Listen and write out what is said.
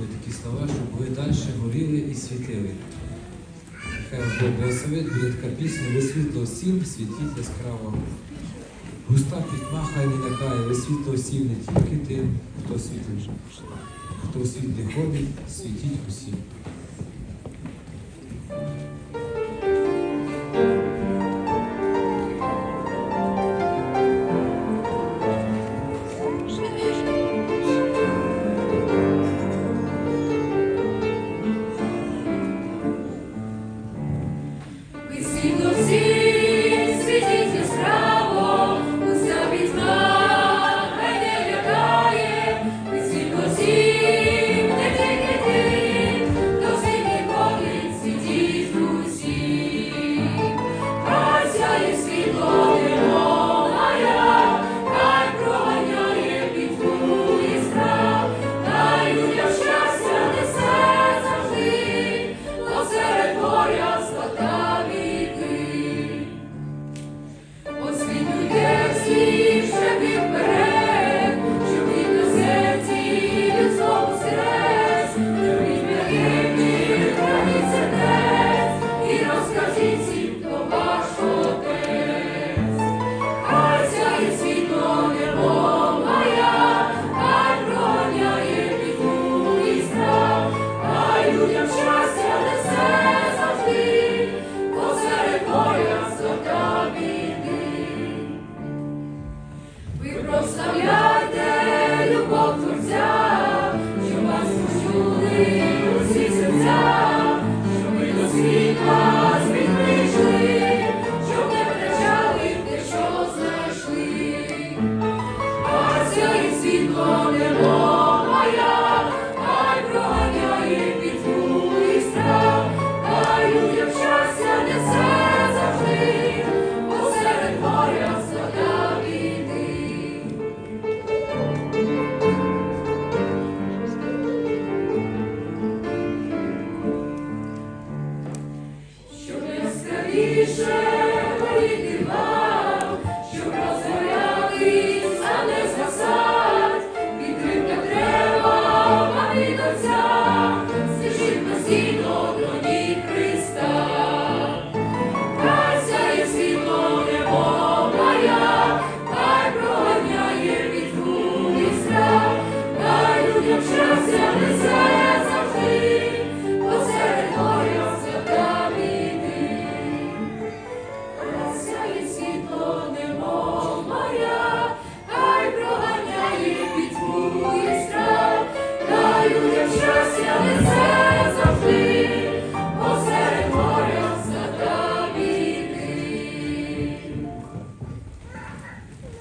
чули такі слова, щоб ви далі горіли і світили. Хай Бог благословить, буде така пісня, ви світло сім, світіть яскраво. Густа пітьма хай не лякає, ви світло сім, не тільки тим, хто світлий, хто світлі ходить, світіть усім. se Slavia! Тише, політива.